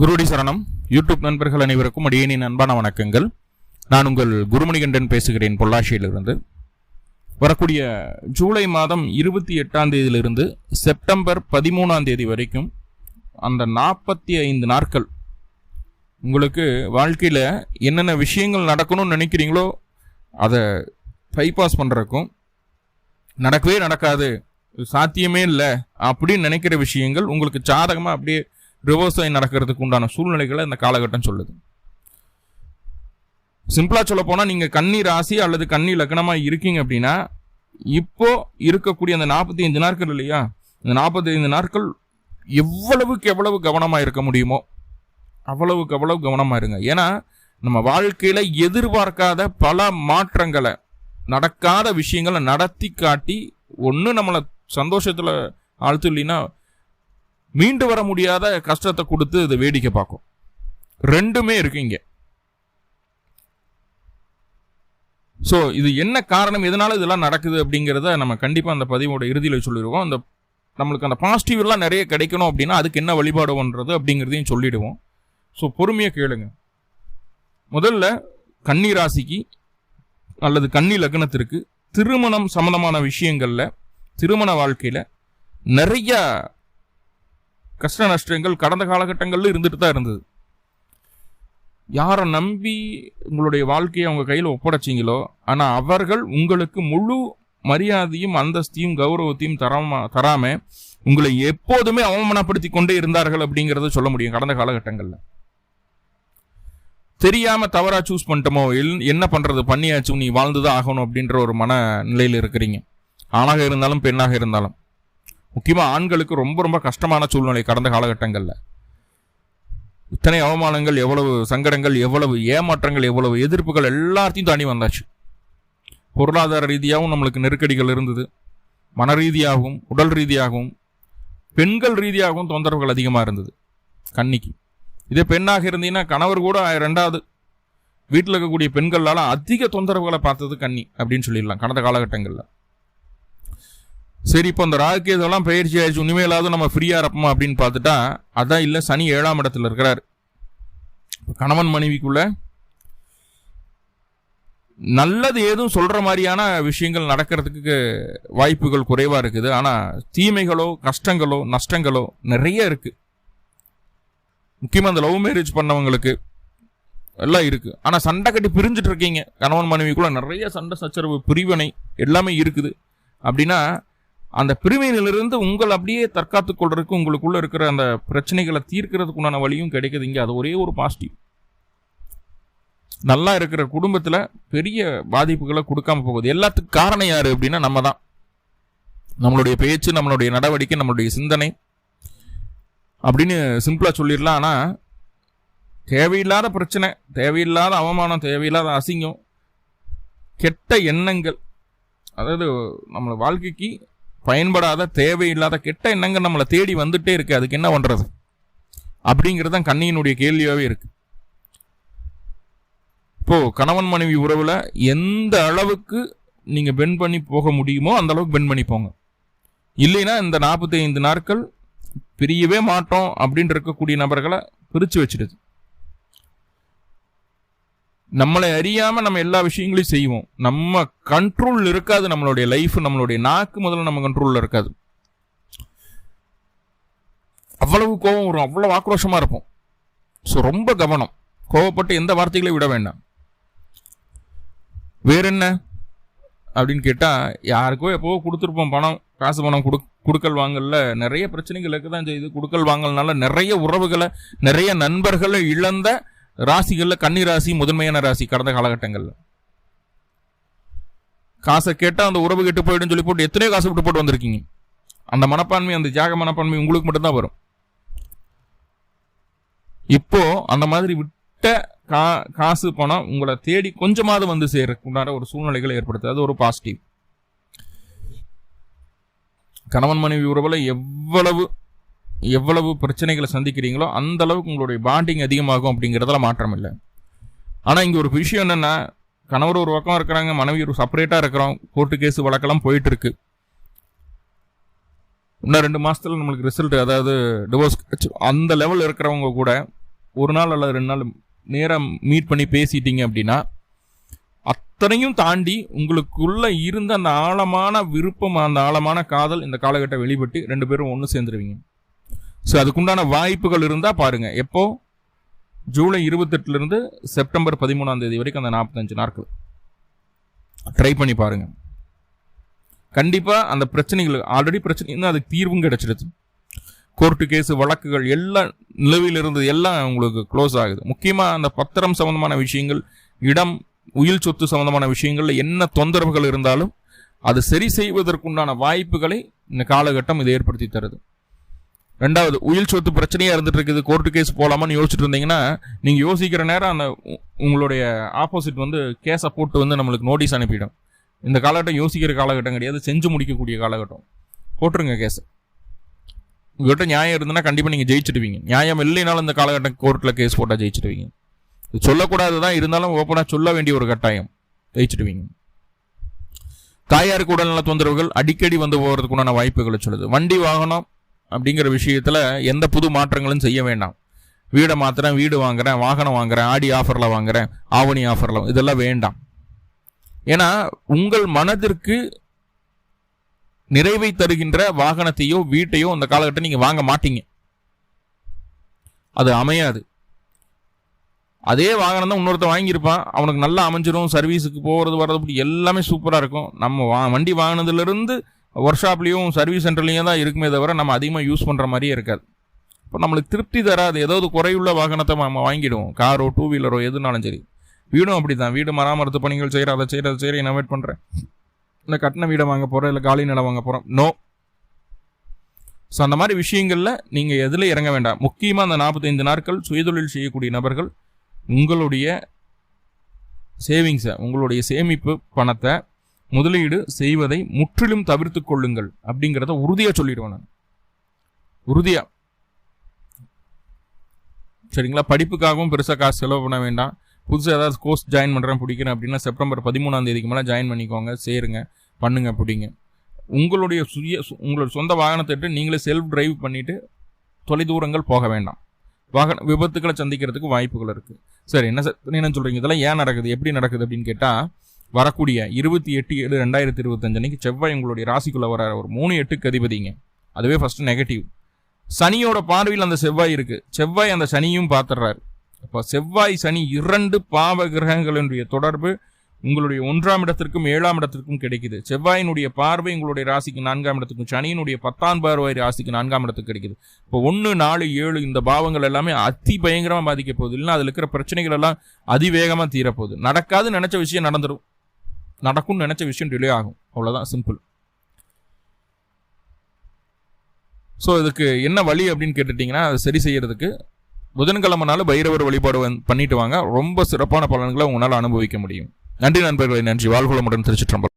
குருடி சரணம். யூடியூப் நண்பர்கள் அனைவருக்கும் அடியேனின் அன்பான வணக்கங்கள். நான் உங்கள் குருமணிகண்டன் பேசுகிறேன் பொள்ளாச்சியிலிருந்து. வரக்கூடிய ஜூலை மாதம் இருபத்தி எட்டாம் தேதியிலிருந்து செப்டம்பர் பதிமூணாம் தேதி வரைக்கும் அந்த நாற்பத்தி ஐந்து நாட்கள். உங்களுக்கு வாழ்க்கையில் என்னென்ன விஷயங்கள் நடக்கணும்னு நினைக்கிறீங்களோ அதை பைபாஸ் பண்ணுறக்கும் நடக்கவே நடக்காது. சாத்தியமே இல்லை அப்படின்னு நினைக்கிற விஷயங்கள் உங்களுக்கு சாதகமாக அப்படியே ரிவர்ஸ் ஆகி நடக்கிறதுக்கு உண்டான சூழ்நிலைகளை இந்த காலகட்டம் சொல்லுது. சிம்பிளாக சொல்ல போனால் நீங்கள் கன்னி ராசி அல்லது கன்னி லக்னமாக இருக்கீங்க அப்படின்னா இப்போ இருக்கக்கூடிய அந்த நாற்பத்தி அஞ்சு நாட்கள் இல்லையா? இந்த நாற்பத்தி ஐந்து நாட்கள் எவ்வளவுக்கு எவ்வளவு கவனமாக இருக்க முடியுமோ அவ்வளவுக்கு அவ்வளவு கவனமாக இருங்க. ஏன்னா நம்ம வாழ்க்கையில் எதிர்பார்க்காத பல மாற்றங்களை நடக்காத விஷயங்களை நடத்தி காட்டி ஒன்று நம்மளை சந்தோஷத்தில் ஆழ்த்து இல்லைன்னா மீண்டு வர முடியாத கஷ்டத்தை கொடுத்து இதை வேடிக்கை பார்க்கும். ரெண்டுமே இருக்கு இங்கே. ஸோ இது என்ன காரணம்? எதனால இதெல்லாம் நடக்குது அப்படிங்கிறத நம்ம கண்டிப்பாக அந்த பதிவோட இறுதியில் சொல்லிடுவோம். அந்த நம்மளுக்கு அந்த பாசிட்டிவ் எல்லாம் நிறைய கிடைக்கணும் அப்படின்னா அதுக்கு என்ன வழிபாடு பண்ணுறது அப்படிங்கிறதையும் சொல்லிடுவோம். ஸோ பொறுமையாக கேளுங்க. முதல்ல கன்னி ராசிக்கு அல்லது கன்னி லக்னத்திற்கு திருமணம் சம்மந்தமான விஷயங்களில் திருமண வாழ்க்கையில் நிறைய கஷ்ட நஷ்டங்கள் கடந்த காலகட்டங்களில் இருந்துட்டு தான் இருந்தது. யாரை நம்பி உங்களுடைய வாழ்க்கையை அவங்க கையில் ஒப்படைச்சிங்களோ ஆனால் அவர்கள் உங்களுக்கு முழு மரியாதையும் அந்தஸ்தையும் கௌரவத்தையும் தராம தராம உங்களை எப்போதுமே அவமானப்படுத்தி கொண்டே இருந்தார்கள் அப்படிங்கிறத சொல்ல முடியும் கடந்த காலகட்டங்களில். தெரியாம தவறா சூஸ் பண்ணிட்டோமோ எல்- என்ன பண்றது? பண்ணியாச்சும் நீ வாழ்ந்துதான் ஆகணும் அப்படின்ற ஒரு மன நிலையில் இருக்கிறீங்க. ஆணாக இருந்தாலும் பெண்ணாக இருந்தாலும். முக்கியமாக ஆண்களுக்கு ரொம்ப ரொம்ப கஷ்டமான சூழ்நிலை கடந்த காலகட்டங்களில். இத்தனை அவமானங்கள் எவ்வளவு சங்கடங்கள் எவ்வளவு ஏமாற்றங்கள் எவ்வளவு எதிர்ப்புகள் எல்லாத்தையும் தாண்டி வந்தாச்சு. பொருளாதார ரீதியாகவும் நம்மளுக்கு நெருக்கடிகள் இருந்தது. மன ரீதியாகவும் உடல் ரீதியாகவும் பெண்கள் ரீதியாகவும் தொந்தரவுகள் அதிகமாக இருந்தது. கன்னிக்கு இதே பெண்ணாக இருந்தீங்கன்னா கணவர் கூட ரெண்டாவது. வீட்டில் இருக்கக்கூடிய பெண்களால் அதிக தொந்தரவுகளை பார்த்தது கன்னி அப்படின்னு சொல்லிடலாம். கடந்த காலகட்டங்களில். சரி இப்போ அந்த ராகுகேதெல்லாம் பயிற்சி ஆயிடுச்சு இனிமேலாவது நம்ம ஃப்ரீயாக இருப்போமா அப்படின்னு பார்த்துட்டா அதான் இல்லை சனி ஏழாம் இடத்துல இருக்கிறார். கணவன் மனைவிக்குள்ள நல்லது ஏதும் சொல்கிற மாதிரியான விஷயங்கள் நடக்கிறதுக்கு வாய்ப்புகள் குறைவாக இருக்குது. ஆனால் தீமைகளோ கஷ்டங்களோ நஷ்டங்களோ நிறைய இருக்குது முக்கியமாக அந்த லவ் மேரேஜ் பண்ணவங்களுக்கு எல்லாம் இருக்குது ஆனால் சண்டை கட்டி பிரிஞ்சுட்டு இருக்கீங்க. கணவன் மனைவிக்குள்ள நிறைய சண்டை சச்சரவு பிரிவினை எல்லாமே இருக்குது. அப்படின்னா அந்த பிரிவினிலிருந்து உங்கள் அப்படியே தற்காத்துக் கொள்றதுக்கு உங்களுக்குள்ள இருக்கிற அந்த பிரச்சனைகளை தீர்க்கிறதுக்கு உண்டான வழியும் கிடைக்குது இங்கே. அது ஒரே ஒரு பாசிட்டிவ் நல்லா இருக்கிற குடும்பத்தில் பெரிய பாதிப்புகளை கொடுக்காம போகுது. எல்லாத்துக்கும் காரணம் யார் அப்படின்னா நம்ம தான் நம்மளுடைய பேச்சு நம்மளுடைய நடவடிக்கை நம்மளுடைய சிந்தனை அப்படின்னு சிம்பிளாக சொல்லிடலாம். ஆனால் தேவையில்லாத பிரச்சனை தேவையில்லாத அவமானம் தேவையில்லாத அசிங்கம் கெட்ட எண்ணங்கள் அதாவது நம்மள வாழ்க்கைக்கு பயன்படாத தேவையில்லாத கெட்ட எண்ணங்கள் நம்மளை தேடி வந்துட்டே இருக்கு. அதுக்கு என்ன பண்றது? அப்படிங்கிறது தான் கண்ணியினுடைய கேள்வியாகவே இருக்கு. இப்போ கணவன் மனைவி உறவுல எந்த அளவுக்கு நீங்க பென் பண்ணி போக முடியுமோ அந்த அளவுக்கு பென் பண்ணி போங்க. இல்லைன்னா இந்த 45 நாட்கள் பிரியவே மாட்டோம் அப்படின்னு இருக்கக்கூடிய நபர்களை பிரிச்சு வச்சிடுது. நம்மளை அறியாம நம்ம எல்லா விஷயங்களையும் செய்வோம். நம்ம கண்ட்ரோல் இருக்காது நம்மளுடைய லைஃப் நம்மளுடைய நாக்கு முதல்ல நம்ம கண்ட்ரோல்ல இருக்காது. அவ்வளவு கோபம் வரும். அவ்வளவு ஆக்ரோஷமா இருப்போம். ஸோ ரொம்ப கவனம். கோவப்பட்டு எந்த வார்த்தைகளையும் விட வேண்டாம். வேற என்ன? அப்படின்னு கேட்டா யாருக்கோ எப்போ கொடுத்துருப்போம் பணம் காசு பணம் கொடு கொடுக்கல் வாங்கல நிறைய பிரச்சனைகள் இருக்க தான் செய்யுது. கொடுக்கல் வாங்கலனால நிறைய உறவுகளை நிறைய நண்பர்களை இழந்த ராசிகளில் கன்னி ராசி முதன்மையான ராசி கடந்த காலகட்டங்களில். காசை கேட்டால் அந்த உறவு கெட்டு போயிடுன்னு சொல்லி போட்டு எத்தனையோ காசு விட்டு போட்டு வந்திருக்கீங்க. அந்த மனப்பான்மை அந்த ஜாக மனப்பான்மை உங்களுக்கு மட்டும்தான் வரும். இப்போ அந்த மாதிரி விட்ட கா காசு பணம் உங்களை தேடி கொஞ்சமாவது வந்து சேரக்குண்டான ஒரு சூழ்நிலைகளை ஏற்படுத்து அது ஒரு பாசிட்டிவ் கணவன் மனைவி உறவில் எவ்வளவு எவ்வளவு பிரச்சனைகளை சந்திக்கிறீங்களோ அந்த அளவுக்கு உங்களுடைய பாண்டிங் அதிகமாகும் அப்படிங்கிறதுல மாற்றம் இல்லை. ஆனால் இங்கே ஒரு விஷயம் என்னென்னா கணவர் ஒரு பக்கம் இருக்கிறாங்க மனைவி ஒரு செப்பரேட்டாக இருக்கிறோம் கோர்ட்டு கேஸ் வழக்கெல்லாம் போயிட்டு இருக்கு இன்னும் ரெண்டு மாதத்தில் நம்மளுக்கு ரிசல்ட் அதாவது டிவோர்ஸ் அந்த லெவல் இருக்கிறவங்க கூட ஒரு நாள் அல்லது ரெண்டு நாள் நேரம் மீட் பண்ணி பேசிட்டீங்க அப்படின்னா அத்தனையும் தாண்டி உங்களுக்குள்ள இருந்த அந்த ஆழமான விருப்பம் அந்த ஆழமான காதல் இந்த காலகட்டம் வெளிப்பட்டு ரெண்டு பேரும் ஒன்று சேர்ந்துருவீங்க. ஸோ அதுக்குண்டான வாய்ப்புகள் இருந்தால் பாருங்கள் எப்போ? ஜூலை இருபத்தெட்டுலேருந்து செப்டம்பர் பதிமூணாம் தேதி வரைக்கும் அந்த நாற்பத்தஞ்சு நாட்கள். ட்ரை பண்ணி பாருங்கள் கண்டிப்பாக அந்த பிரச்சனைகள் ஆல்ரெடி பிரச்சனை இருந்தால் அதுக்கு தீர்வும் கிடைச்சிடுது கோர்ட்டு கேஸு வழக்குகள் எல்லாம் நிலவில் இருந்தது எல்லாம் உங்களுக்கு க்ளோஸ் ஆகுது. முக்கியமாக அந்த பத்திரம் சம்மந்தமான விஷயங்கள் இடம் உயில் சொத்து சம்மந்தமான விஷயங்களில் என்ன தொந்தரவுகள் இருந்தாலும் அது சரி செய்வதற்குண்டான வாய்ப்புகளை இந்த காலகட்டம் இது ஏற்படுத்தி தருது. ரெண்டாவது உயில் சொத்து பிரச்சனையாக இருந்துட்டு இருக்குது கோர்ட்டு கேஸ் போகலாமான்னு யோசிச்சுட்டு இருந்தீங்கன்னா நீங்கள் யோசிக்கிற நேரம் அந்த உ- உங்களுடைய ஆப்போசிட் வந்து கேஸை போட்டு வந்து நம்மளுக்கு நோட்டீஸ் அனுப்பிடும். இந்த காலகட்டம் யோசிக்கிற காலகட்டம் கிடையாது. செஞ்சு முடிக்கக்கூடிய காலகட்டம். போட்டுருங்க கேஸ் உங்ககிட்ட நியாயம் இருந்ததுன்னா கண்டிப்பாக நீங்கள் ஜெயிச்சிடுவீங்க. நியாயம் இல்லைனாலும் இந்த காலகட்டம் கோர்ட்டில் கேஸ் போட்டால் ஜெயிச்சிடுவீங்க. சொல்லக்கூடாது தான் இருந்தாலும் ஓப்பனாக சொல்ல வேண்டிய ஒரு கட்டாயம். ஜெயிச்சிடுவீங்க. தாயாருக்கு உடல்நல தொந்தரவுகள் அடிக்கடி வந்து போகிறதுக்குண்டான வாய்ப்புகளை சொல்லுது. வண்டி வாகனம் அப்படிங்கிற விஷயத்தில் எந்த புது மாற்றங்களும் செய்ய வேண்டாம். வீடை மாத்திரம் வீடு வாங்குறேன் வாகனம் வாங்குறேன் ஆடி ஆஃபரில் வாங்குறேன் ஆவணி ஆஃபரில் இதெல்லாம் வேண்டாம். ஏன்னா உங்கள் மனதிற்கு நிறைவை தருகின்ற வாகனத்தையோ வீட்டையோ அந்த காலகட்டம் நீங்கள் வாங்க மாட்டீங்க. அது அமையாது. அதே வாகனம் தான் இன்னொருத்த வாங்கியிருப்பான். அவனுக்கு நல்லா அமைஞ்சிரும் சர்வீஸுக்கு போகிறது வர்றது எல்லாமே சூப்பராக இருக்கும். நம்ம வா வண்டி வாங்கினதுலேருந்து ஒர்க் ஷாப்லேயும் சர்வீஸ் சென்டர்லேயும் தான் இருக்குமே தவிர நம்ம அதிகமாக யூஸ் பண்ணுற மாதிரியே இருக்காது. இப்போ நம்மளுக்கு திருப்தி தராது. ஏதாவது குறையுள்ள வாகனத்தை நம்ம வாங்கிடுவோம். காரோ டூ வீலரோ எதுனாலும் சரி. வீடும் அப்படி தான் வீடு மராமரத்து பணிகள் செய்கிற அதை செய்கிற அதை செய்கிற இனோவேட் பண்ணுறேன் இல்லை கட்டின வீடை வாங்க போகிறோம் இல்லை காலி நிலம் வாங்க போகிறோம் நோ ஸோ அந்த மாதிரி விஷயங்களில் நீங்கள் எதில் இறங்க வேண்டாம். முக்கியமாக அந்த நாற்பத்தைந்து நாட்கள் சுயதொழில் செய்யக்கூடிய நபர்கள் உங்களுடைய சேவிங்ஸை உங்களுடைய சேமிப்பு பணத்தை முதலீடு செய்வதை முற்றிலும் தவிர்த்து கொள்ளுங்கள் அப்படிங்கிறத உறுதியாக சொல்லிடுவேன் நான். உறுதியாக சரிங்களா? படிப்புக்காகவும் பெருசாக காசு செலவு பண்ண வேண்டாம். புதுசாக ஏதாவது கோர்ஸ் ஜாயின் பண்ணுறேன் பிடிக்கிறேன் அப்படின்னா செப்டம்பர் பதிமூணாம் தேதிக்கு மேலே ஜாயின் பண்ணிக்கோங்க சேருங்க பண்ணுங்க பிடிங்க. உங்களுடைய சுய உங்களோட சொந்த வாகனத்தை நீங்களே செல்ஃப் டிரைவ் பண்ணிவிட்டு தொலைதூரங்கள் போக வேண்டாம். வாகன விபத்துக்களை சந்திக்கிறதுக்கு வாய்ப்புகள் இருக்குது சரி என்ன சார் என்ன சொல்கிறீங்க இதெல்லாம் ஏன் நடக்குது? எப்படி நடக்குது அப்படின்னு கேட்டால் வரக்கூடிய இருபத்தி எட்டு ஏழு ரெண்டாயிரத்தி இருபத்தஞ்சு அன்னைக்கு செவ்வாய் உங்களுடைய ராசிக்குள்ளே வர ஒரு மூணு எட்டுக்கு அதிபதிங்க. அதுவே ஃபர்ஸ்ட் நெகட்டிவ் சனியோட பார்வையில் அந்த செவ்வாய் இருக்கு. செவ்வாய் அந்த சனியும் பார்த்துடுறாரு. அப்போ செவ்வாய் சனி இரண்டு பாவ கிரகங்களினுடைய தொடர்பு உங்களுடைய ஒன்றாம் இடத்திற்கும் ஏழாம் இடத்திற்கும் கிடைக்குது. செவ்வாயினுடைய பார்வை உங்களுடைய ராசிக்கு நான்காம் இடத்துக்கும் சனியினுடைய பத்தாம் பார்வை ராசிக்கு நான்காம் இடத்துக்கு கிடைக்குது. இப்போ ஒன்று நாலு ஏழு இந்த பாவங்கள் எல்லாமே அதி பயங்கரமாக பாதிக்க போகுது. இல்லைன்னா அதில் இருக்கிற பிரச்சனைகள் எல்லாம் அதிவேகமாக தீரப்போகுது நடக்காது நினச்ச விஷயம் நடந்துடும் நடக்கும்னு நினைச்ச விஷயம் டிலே ஆகும். அவ்வளோதான் சிம்பிள் ஸோ இதுக்கு என்ன வழி அப்படின்னு கேட்டுட்டிங்கன்னா அதை சரி செய்யறதுக்கு புதன்கிழமைனால பைரவர் வழிபாடு வந் பண்ணிட்டு வாங்க. ரொம்ப சிறப்பான பலன்களை உங்களால் அனுபவிக்க முடியும். நன்றி நண்பர்களை நன்றி. வாழ்வுளமுடன் திருச்சிற்றம்பலம்.